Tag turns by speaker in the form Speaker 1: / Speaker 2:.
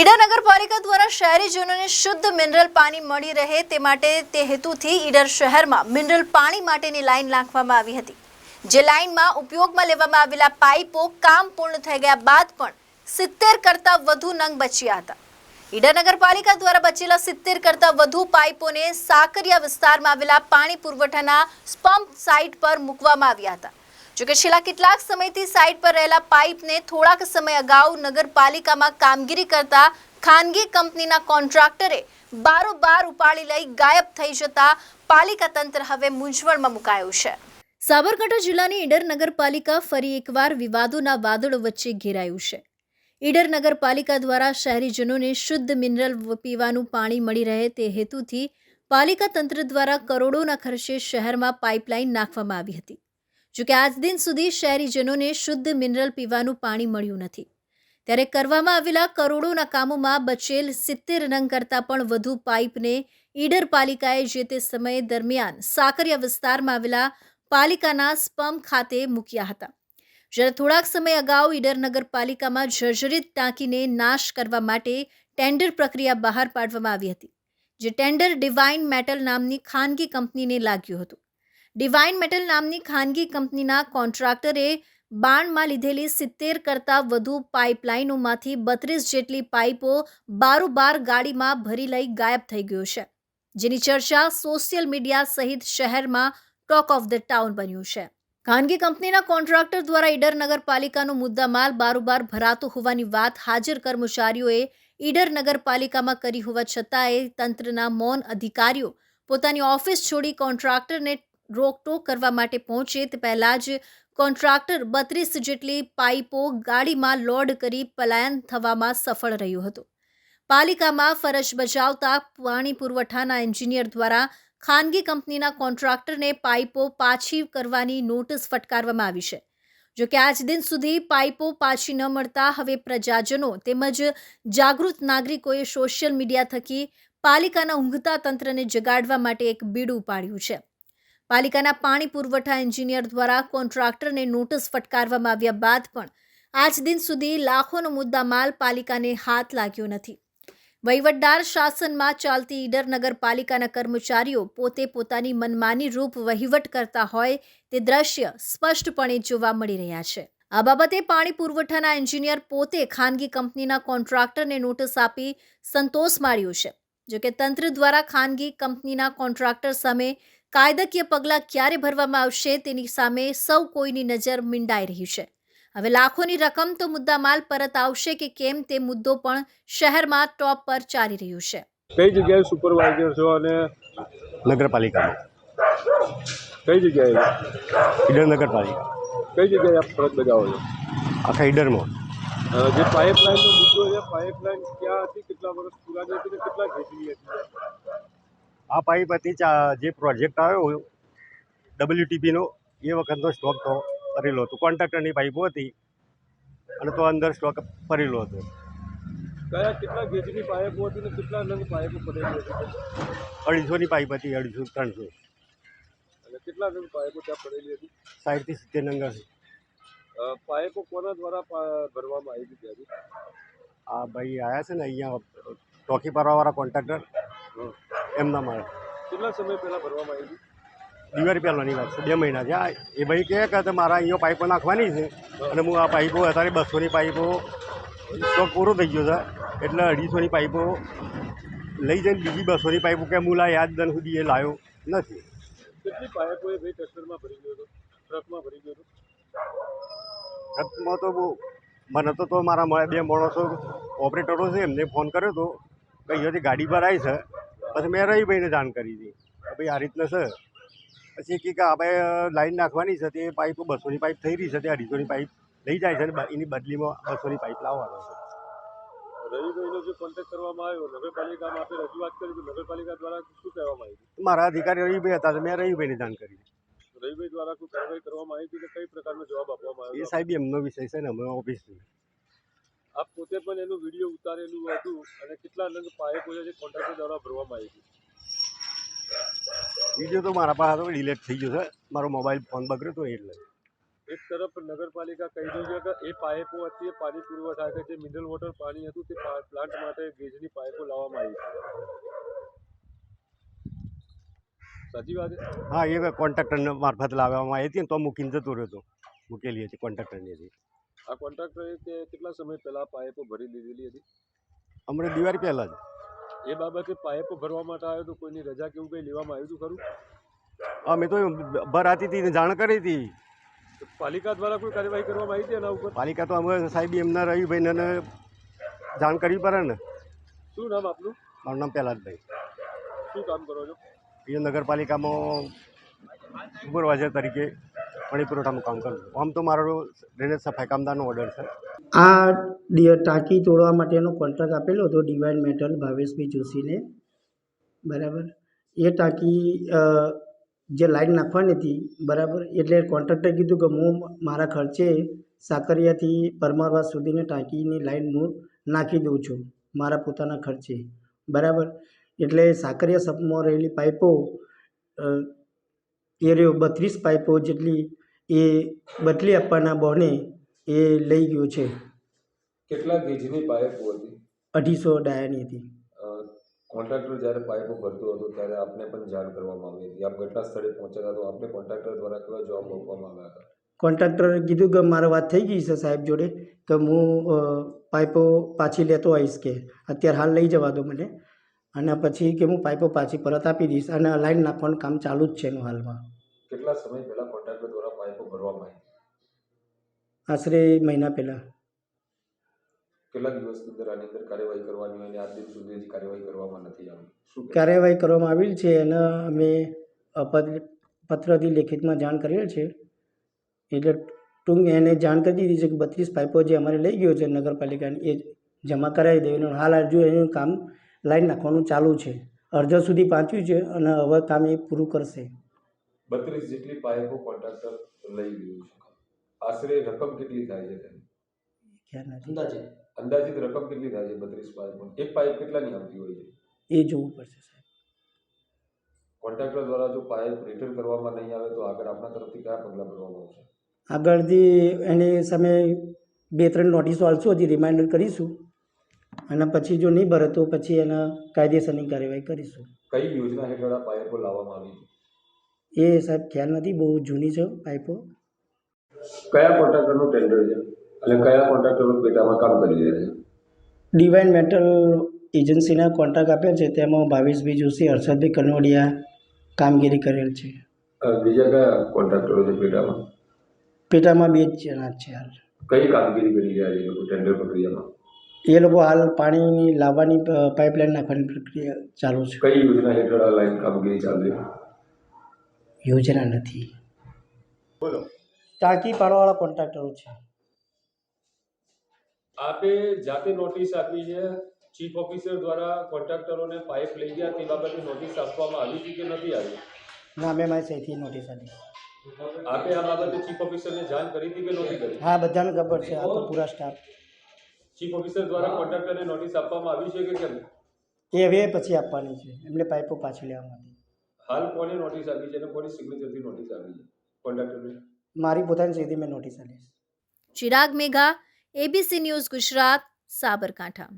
Speaker 1: ઈડર નગરપાલિકા દ્વારા શહેરીજનોને શુદ્ધ મિનરલ પાણી મળી રહે તે માટે તે હેતુથી ઈડર શહેરમાં મિનરલ પાણી માટેની લાઈન નાખવામાં આવી હતી. જે લાઈનમાં ઉપયોગમાં લેવામાં આવેલા પાઇપો કામ પૂર્ણ થઈ ગયા બાદ પણ સિત્તેર કરતાં વધુ નંગ બચ્યા હતા. ઈડર નગરપાલિકા દ્વારા બચેલા સિત્તેર કરતાં વધુ પાઇપોને સાકરિયા વિસ્તારમાં આવેલા પાણી પુરવઠાના સ્પમ્પ સાઇટ પર મૂકવામાં આવ્યા હતા. જોકે છેલ્લા કેટલાક સમયથી સાઇટ પર રહેલા પાઇપને થોડાક સમય અગાઉ નગરપાલિકામાં કામગીરી કરતા ખાનગી કંપનીના કોન્ટ્રાક્ટરે બારોબાર ઉપાડી લઈ ગાયબ થઈ જતા પાલિકા તંત્ર હવે મૂંઝવણમાં મુકાયું છે. સાબરકાંઠા જિલ્લાની ઈડર નગરપાલિકા ફરી એકવાર વિવાદોના વાદળો વચ્ચે ઘેરાયું છે. ઈડર નગરપાલિકા દ્વારા શહેરીજનોને શુદ્ધ મિનરલ પીવાનું પાણી મળી રહે તે હેતુથી પાલિકા તંત્ર દ્વારા કરોડોના ખર્ચે શહેરમાં પાઇપલાઇન નાખવામાં આવી હતી. જોકે આજ દિન સુધી શહેરીજનોને શુદ્ધ મિનરલ પીવાનું પાણી મળ્યું નથી. ત્યારે કરવામાં આવેલા કરોડોના કામોમાં બચેલ સિત્તેર નંગ કરતાં પણ વધુ પાઇપને ઈડર પાલિકાએ જે તે સમય દરમિયાન સાકરિયા વિસ્તારમાં આવેલા પાલિકાના સ્પમ ખાતે મૂક્યા હતા. જ્યારે થોડાક સમય અગાઉ ઈડર નગરપાલિકામાં જર્જરિત ટાંકીને નાશ કરવા માટે ટેન્ડર પ્રક્રિયા બહાર પાડવામાં આવી હતી, જે ટેન્ડર ડિવાઇન મેટલ નામની ખાનગી કંપનીને લાગ્યું હતું. ડિવાઇન મેટલ નામની ખાનગી કંપનીના કોન્ટ્રાક્ટરે બાણમાં લીધેલી સિત્તેર કરતાં વધુ પાઇપલાઇનોમાંથી બત્રીસ જેટલી પાઇપો બારોબાર ગાડીમાં ભરી લઈ ગાયબ થઈ ગયો છે, જેની ચર્ચા સોશિયલ મીડિયા સહિત શહેરમાં ટોક ઓફ ધ ટાઉન બન્યું છે. ખાનગી કંપનીના કોન્ટ્રાક્ટર દ્વારા ઈડર નગરપાલિકાનો મુદ્દામાલ બારોબાર ભરાતો હોવાની વાત હાજર કર્મચારીઓએ ઈડર નગરપાલિકામાં કરી હોવા છતાંય તંત્રના મૌન અધિકારીઓ પોતાની ઓફિસ છોડી કોન્ટ્રાક્ટરને રોકટોક કરવા માટે પહોંચે તે પહેલાં જ કોન્ટ્રાક્ટર બત્રીસ જેટલી પાઇપો ગાડીમાં લોડ કરી પલાયન થવામાં સફળ રહ્યું હતું. પાલિકામાં ફરજ બજાવતા પાણી પુરવઠાના એન્જિનિયર દ્વારા ખાનગી કંપનીના કોન્ટ્રાક્ટરને પાઇપો પાછી કરવાની નોટિસ ફટકારવામાં આવી છે. જોકે આજ દિન સુધી પાઇપો પાછી ન મળતા હવે પ્રજાજનો તેમજ જાગૃત નાગરિકોએ સોશિયલ મીડિયા થકી પાલિકાના ઊંઘતા તંત્રને જગાડવા માટે એક બીડું પાડ્યું છે. પાલિકાના પાણી પુરવઠા એન્જિનિયર દ્વારા કોન્ટ્રાક્ટરને નોટિસ ફટકારવામાં આવ્યા બાદ પણ આજ દિન સુધી લાખોનો મુદ્દા માલ પાલિકાને હાથ લાગ્યો નથી. વહીવટદાર શાસનમાં ચાલતી ઈડર નગરપાલિકાના કર્મચારીઓ પોતે પોતાની મનમાની રૂપ વહીવટ કરતા હોય તે દ્રશ્ય સ્પષ્ટપણે જોવા મળી રહ્યા છે. આ બાબતે પાણી પુરવઠાના એન્જિનિયર પોતે ખાનગી કંપનીના કોન્ટ્રાક્ટરને નોટિસ આપી સંતોષ માળ્યો છે. જોકે તંત્ર દ્વારા ખાનગી કંપનીના કોન્ટ્રાક્ટર સામે કાયદાકીય પગલાં ક્યારે ભરવામાં આવશે તેની સામે સૌ કોઈની નજર મીંડાઈ રહી છે. હવે લાખોની રકમ તો મુદ્દામાલ પરત આવશે કે કેમ તે મુદ્દો પણ શહેરમાં ટોપ પર ચાલી રહ્યું છે.
Speaker 2: કઈ જગ્યાએ સુપરવાઇઝર છો અને
Speaker 3: નગરપાલિકામાં.
Speaker 2: કઈ જગ્યાએ?
Speaker 3: ઈડર નગરપાલિકા.
Speaker 2: કઈ જગ્યાએ આપ ફરજ બજાવો છો?
Speaker 3: આખા ઈડરમાં.
Speaker 2: જે પાઇપલાઇનનો મુદ્દો છે પાઇપલાઇન ક્યાં હતી કેટલા વર્ષ પુરાની હતી ને કેટલા ઘેટની હતી?
Speaker 3: આ પાઇપ હતી જે પ્રોજેક્ટ આવ્યો ડબલ્યુટીપીનો એ વખતનો સ્ટોક તો ભરેલો હતો. કોન્ટ્રાક્ટરની પાઇપો હતી અને તો અંદર સ્ટોક ભરેલો હતો.
Speaker 2: કયા કેટલા ગેજની પાઇપો હતી ને કેટલા નંગ પાઇપો પડેલી હતી?
Speaker 3: અઢીસોની પાઇપ હતી અઢીસો ત્રણસો.
Speaker 2: અને કેટલા નંગ પાઇપો ત્યાં પડેલી હતી?
Speaker 3: સાઠથી સિત્તેર નંગર
Speaker 2: પાઇપો કોના દ્વારા ભરવામાં આવી હતી
Speaker 3: આ ભાઈ આવ્યા છે ને અહીંયા ટોકી પારવાવાળા કોન્ટ્રાક્ટર. એમના મારે.
Speaker 2: કેટલા સમય પહેલાં ભરવામાં આવી
Speaker 3: દિવાળી પહેલાંની વાત છે બે મહિના છે આ એ ભાઈ કહે કે મારા અહીંયા પાઇપો નાખવાની છે અને હું આ પાઇપો અત્યારે બસોની પાઇપો સ્ટોક પૂરો થઈ ગયો છે. એટલે અઢીસોની પાઇપો લઈ જઈને બીજી બસોની પાઇપો કે હું લા યાદ દન સુધી એ લાવ્યો નથી.
Speaker 2: કેટલી પાઇપો એ ભાઈ ટ્રેક્ટરમાં ભરી ગયો હતો? ટ્રકમાં ભરી ગયો હતો?
Speaker 3: ટ્રકમાં તો બહુ. મને તો તો મારા બે માણસો ઓપરેટરો છે એમને ફોન કર્યો હતો કે અહીંયાથી ગાડી પર આવી છે. પછી મેં રહીભાઈને જાણ કરી હતી. ભાઈ આ રીતના છે. પછી કે આપણે લાઈન નાખવાની છે તે પાઇપ બસોની પાઇપ થઈ રહી છે તે અઢીસોની પાઇપ લઈ જાય છે અને એની બદલીમાં બસોની પાઇપ લાવવાનો છે.
Speaker 2: રવિભાઈનો જે કોન્ટેક્ટ કરવામાં આવ્યો નગરપાલિકામાં આપણે રજૂઆત કરી તો નગરપાલિકા દ્વારા શું કહેવામાં આવી હતી?
Speaker 3: મારા અધિકારી રવિભાઈ હતા મેં રવિભાઈને જાણ કરી
Speaker 2: રવિભાઈ દ્વારા કોઈ કાર્યવાહી કરવામાં આવી હતી કે કઈ પ્રકારનો જવાબ આપવામાં
Speaker 3: એ
Speaker 2: આવ્યો
Speaker 3: સાહેબ એમનો વિષય છે ને અમે ઓફિસથી.
Speaker 2: આપ પોતે પણ એનું વીડિયો ઉતારેલું હતું અને કેટલા નંગ પાઇપો છે જે કોન્ટ્રાક્ટર દ્વારા ભરવામાં આવી હતી?
Speaker 3: વીડિયો તો મારા પાસે તો ડિલેટ થઈ ગયો છે. મારો મોબાઈલ ફોન બગડ્યો તો એટલે.
Speaker 2: એક તરફ નગરપાલિકા કહી રહ્યું છે કે એ પાઇપો હતી એ પાણી પુરવઠા કે જે મિનરલ વોટર પાણી હતું તે પ્લાન્ટ માટે ગેજની પાઇપો લાવવામાં આવી છે સાચી વાત છે?
Speaker 3: હા એ કોન્ટ્રાક્ટરને મારફત લાવવામાં આવી હતી તો મૂકીને જતો રહ્યો હતો. મૂકેલી હતી કોન્ટ્રાક્ટરની હતી
Speaker 2: આ કોન્ટ્રાક્ટરે કે કેટલા સમય પહેલા પાઇપો ભરી લીધેલી હતી?
Speaker 3: હમણાં દિવાળી પહેલાં જ.
Speaker 2: એ બાબતે પાઇપો ભરવા માટે આવ્યો તો કોઈની રજા કે એવું કંઈ લેવામાં આવ્યું હતું ખરું?
Speaker 3: અમે તો ભરાતી હતી ને જાણ કરી હતી.
Speaker 2: પાલિકા દ્વારા કોઈ કાર્યવાહી કરવામાં આવી હતી એના ઉપર?
Speaker 3: પાલિકા તો અમે સાહેબ એમના રવિભાઈને જાણ કરવી પડે ને.
Speaker 2: શું નામ આપનું?
Speaker 3: મારું નામ પહેલાદભાઈ
Speaker 2: શું કામ કરો છો?
Speaker 3: એ નગરપાલિકામાં સુપરવાઇઝર તરીકે પાણી પુરવઠાનું કામ કરું આમ તો મારો ડ્રેનેજ સફાઈ કામદારનો ઓર્ડર છે.
Speaker 4: આ ટાંકી તોડવા માટેનો કોન્ટ્રાક્ટ આપેલો હતો ડિવાઇન મેટલ ભાવેશભાઈ જોશીને. બરાબર? એ ટાંકી જે લાઈન નાખવાની હતી, બરાબર? એટલે કોન્ટ્રાક્ટરે કીધું કે હું મારા ખર્ચે સાકરિયાથી પરમારવાસ સુધીની ટાંકીની લાઈન હું નાખી દઉં છું, મારા પોતાના ખર્ચે. બરાબર? એટલે સાકરિયા સપમાં રહેલી પાઇપો એ રહ્યો બત્રીસ પાઇપો જેટલી એ બદલી આપવાના બહાને એ લઈ ગયો છે.
Speaker 2: કેટલા ગેજની પાઇપો હતી?
Speaker 4: અઢીસો ડાયાની હતી.
Speaker 2: કોન્ટ્રાક્ટર જ્યારે પાઇપો ભરતો હતો ત્યારે આપને પણ જાણ કરવામાં આવી હતી. આપ ઘટના સ્થળે પહોંચ્યા તો આપને કોન્ટ્રાક્ટર દ્વારા કેવા જવાબ આપવામાં આવ્યા હતા?
Speaker 4: કોન્ટ્રાક્ટરે કીધું કે મારે વાત થઈ ગઈ છે સાહેબ જોડે કે હું પાઇપો પાછી લેતો આવીશ કે. અત્યારે હાલ લઈ જવા દો મને. અને પછી કે હું પાઇપો પાછી પરત આપી દઈશ અને લાઈન નાખવાનું કામ ચાલુ જ છે એનું હાલમાં.
Speaker 2: કેટલા સમય પહેલાં કોન્ટ્રાક્ટર દ્વારા ભરવામાં આવી
Speaker 4: આશરે મહિના પહેલાં.
Speaker 2: કેટલા દિવસ અંદર આની અંદર કાર્યવાહી કરવાની અને આજ દિવસ સુધી કાર્યવાહી કરવામાં નથી આવી? શું
Speaker 4: કાર્યવાહી કરવામાં આવેલ છે અને અમે પત્રથી લેખિતમાં જાણ કરેલ છે. એટલે ટૂંક એને જાણ કરી દીધી છે કે બત્રીસ પાઇપો જે અમારે લઈ ગયો છે નગરપાલિકાની એ જમા કરાવી દેવાનું હાલ હજુ એનું કામ લાઈન નાખવાનું ચાલુ છે. અડધો સુધી પહોંચ્યું છે અને હવે કામ એ પૂરું કરશે.
Speaker 2: બત્રીસ જેટલી પાઇપો કોન્ટ્રાક્ટર લઈ ગયું છે. આશરે રકમ કેટલી થાય છે તેની?
Speaker 4: અંદાજે
Speaker 2: અંદાજિત. રકમ કેટલી થાય છે બત્રીસ પાઇપો? એક પાઇપ કેટલાની આવતી હોય છે?
Speaker 4: એ જોવું પડશે સાહેબ.
Speaker 2: કોન્ટ્રાક્ટર દ્વારા જો પાઇપ રિટર્ન કરવામાં નહીં આવે તો આગળ આપના તરફથી કયા પગલાં ભરવામાં આવશે
Speaker 4: આગળથી એની સામે બે ત્રણ નોટિસો આલશું હજી રિમાઇન્ડર કરીશું. અને પછી જો નહીં ભરે તો પછી એના કાયદેસરની કાર્યવાહી કરીશું.
Speaker 2: કઈ યોજના હેઠળ આ પાઇપો લાવવામાં આવી
Speaker 4: એ સાહેબ ખ્યાલ નથી બહુ જૂની છે પાઇપો.
Speaker 2: કયા કોન્ટ્રાક્ટરનું ટેન્ડર છે? અને કયા કોન્ટ્રાક્ટરો પેટામાં કામ કરી રહ્યા છે?
Speaker 4: ડિવાઇન મેટલ એજન્સીના કોન્ટ્રાક્ટ આપ્યા છે તેમાં ભાવેશભાઈ જોશી હર્ષદભાઈ કનોડિયા કામગીરી કરેલ છે.
Speaker 2: બીજા કયા કોન્ટ્રાક્ટરો છે પેટામાં?
Speaker 4: પેટામાં બે જણા છે હાલ.
Speaker 2: કઈ કામગીરી કરી રહ્યા છે એ લોકો ટેન્ડર પ્રક્રિયામાં?
Speaker 4: એ લોકો હાલ પાણીની લાવવાની પાઇપલાઇન નાખવાની પ્રક્રિયા ચાલુ છે.
Speaker 2: કઈ યોજના હેઠળ આ લાઈન કામગીરી ચાલી રહી
Speaker 4: યોજના નથી.
Speaker 2: બોલો.
Speaker 4: ટાંકી પાડવાવાળા કોન્ટ્રાક્ટરો છે.
Speaker 2: આપે જાતે નોટિસ આપી છે ચીફ ઓફિસર દ્વારા કોન્ટ્રાક્ટરોને પાઇપ લઈ ગયા તે બાબતે નોટિસ આપવામાં આવી હતી કે નથી આવી?
Speaker 4: ના મેં મારી સહીથી નોટિસ આપી.
Speaker 2: આપે આ બાબતે ચીફ ઓફિસરને જાણ કરી હતી કે નહોતી કરી?
Speaker 4: હા બધાને ખબર છે આખો પૂરા સ્ટાફ
Speaker 2: ચીફ ઓફિસર દ્વારા કોન્ટ્રાક્ટરને નોટિસ આપવામાં આવી છે કે કેમ?
Speaker 4: એ હવે પછી આપવાની છે એમને પાઇપો પાછી લેવા માટે.
Speaker 2: હાલ કોને નોટિસ આપી છે અને કોની સિગ્નેચરથી નોટિસ આપી છે? કોન્ટ્રાક્ટરને
Speaker 4: મારી પોતાની સીધી મેં નોટિસ આપીશ
Speaker 1: ચિરાગ મેઘા એબીસી ન્યૂઝ ગુજરાત સાબરકાંઠા.